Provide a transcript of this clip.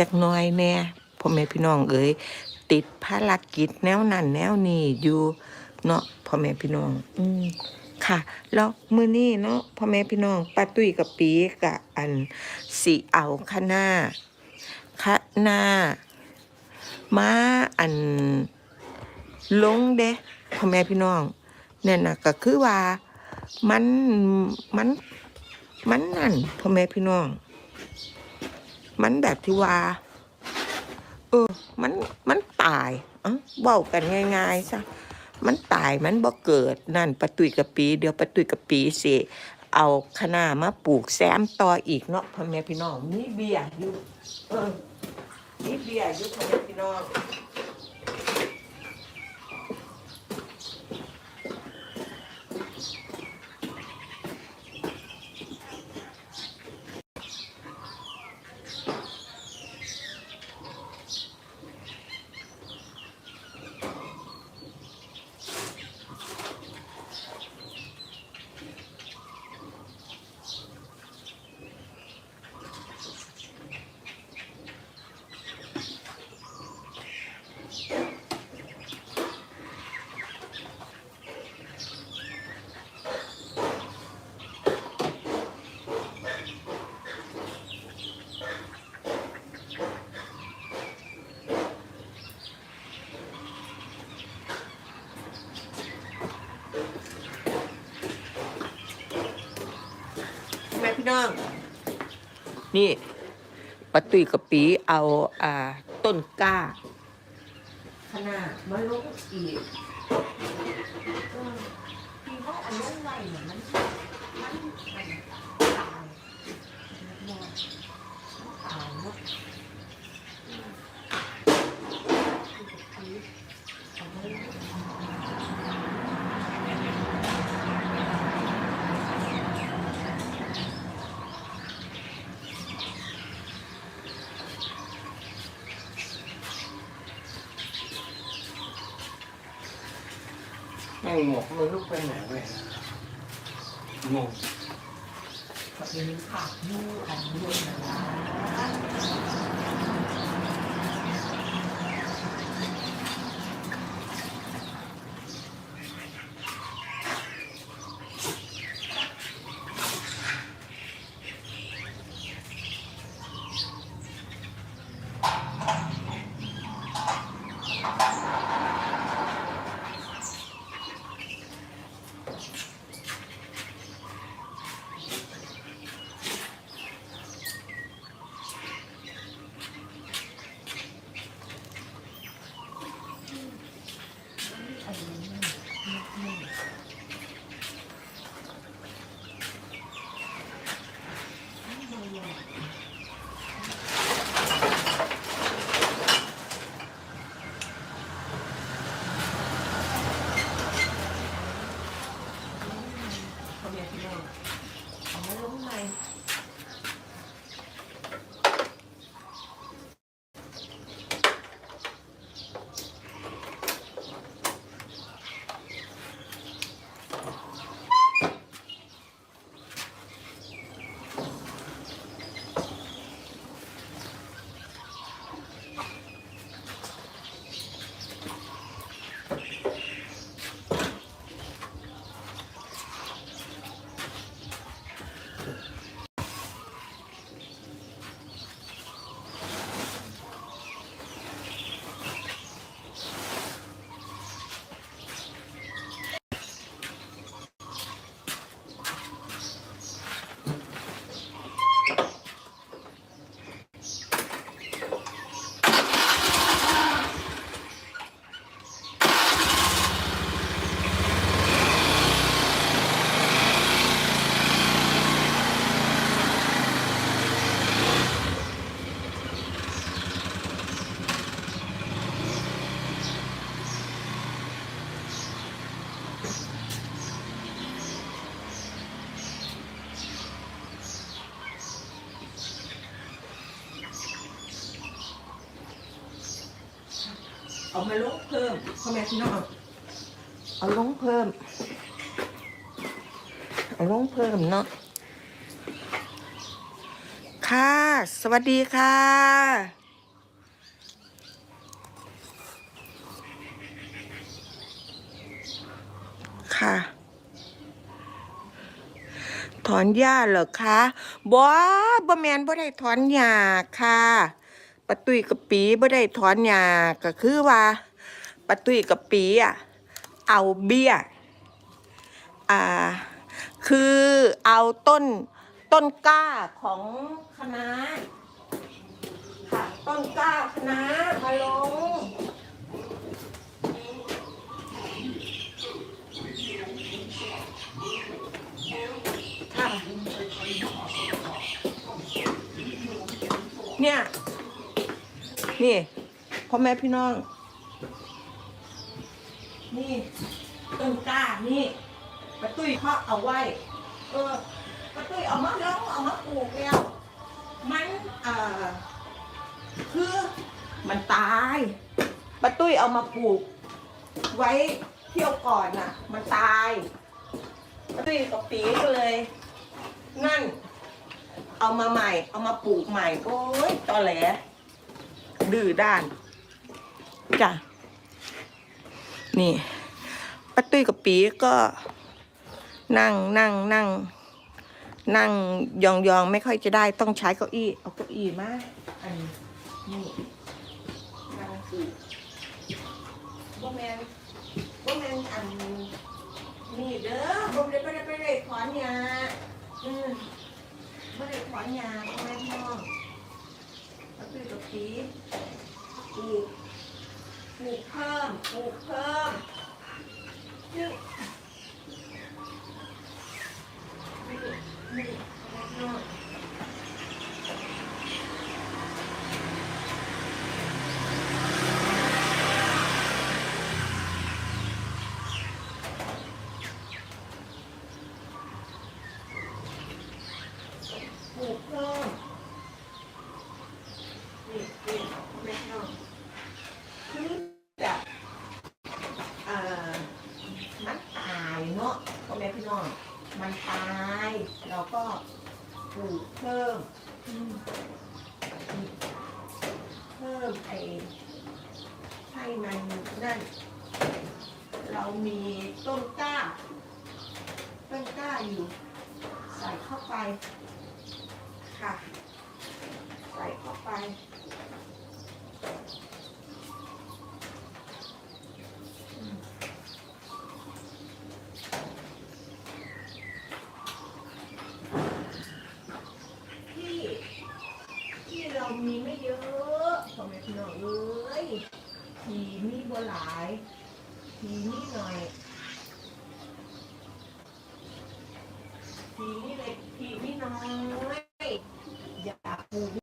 จักหน่อยแน่พ่อแม่พี่น้องเอ้ยติดภารกิจแนวนั้นแนวนี้อยู่เนาะพ่อแม่พี่น้อง อืมค่ะ แล้วมือนี้เนาะพ่อแม่พี่น้องป้าตุ้ยกับปีกับอันสิเอาคณะคณะมาอันลงเด้พ่อแม่พี่น้องเนี่ยนะก็คือว่ามันมันมันนั่นพ่อแม่พี่น้อง มันแบบที่ว่า เออ มัน มันตายเอ้าเบ้ากันง่ายๆซะ มันตาย มันบ่เกิด นั่นปะตุยกับปี เดี๋ยวปะตุยกับปีสิ เอาคะน้ามาปลูกแซมต่ออีกเนาะพ่อแม่พี่น้อง มีเบียร์อยู่ เออ มีเบียร์อยู่พ่อแม่พี่น้อง พี่น้อง นี่ปะตุยกับปีเอาอ่าต้นกล้าขนาดมาลงอีกเออพี่ว่าอันลงไว้เนี่ยมันมันมันตายมันตายเนอ แม่งหมวกมันลุกไปไหนเว้ยงงก็เป็นผักยูอันด้วยนะ เขาเรียกพี่น้องเอามาลงใหม่ เอามาลงเพิ่มเข้ามาที่นอกเอาลงเพิ่ม เอาลงเพิ่มเนาะค่ะ สวัสดีค่ะค่ะ ถอนหญ้าเหรอคะบอบอแมนบ่ได้ถอนหญ้าค่ะ ปะตุยกับปีบ่ได้ถอนหญ้าก็คือว่าปะตุยกับปีอะเอาเบี้ยอ่าคือเอาต้นต้นกล้าของคะค่ะต้นกล้าคณะมาลงเนี่ย นี่พ่อแม่พี่น้อง นี่ต้นกล้านี่ปะตุ้ยเขาเอาไว้ เออปะตุ้ยเอามาแล้วเอามาปลูกแล้ว มันเอ่อคือมันตายปะตุ้ยเอามาปลูก ไว้เที่ยวก่อนน่ะ มันตายปะตุ้ยกับปีก็เลย นั่น เอามาใหม่ เอามาปลูกใหม่โอ้ยตอแหล ดื้อด้านจ้ะนี่ป้าตุ้ยกับปีก็ นั่งนั่งนั่ง นั่งยองยองไม่ค่อยจะได้ต้องใช้เก้าอี้ เอาเก้าอี้มาอันนี้นี่นั่งบ่แมนบ่แมนอันนี่เด้อบ่ได้บ่ได้บ่ได้ถอนหญ้าอืมบ่ได้ถอนหญ้าพ่อแม่พี่น้องป้าตุ้ยกับปีปลูกปลูกเพิ่มปลูกเพิ่มนี่นี่นี่ลูกเพิ่มนี่นี่แม่น้องคือแบบเอ่อมันตายเนาะพ่อแม่พี่น้อง มันตาย เราก็ปลูกเพิ่มอืม เพิ่มไอ้ให้มันนั่น เรามีต้นกล้า ต้นกล้าอยู่ ใส่เข้าไปค่ะ ใส่เข้าไป ที่ มีไม่เยอะพ่อแม่พี่น้องเอ้ยทีมีบัวหลายทีนี่หน่อยทีนี่เล็กทีนี่น้อยอยากปลูก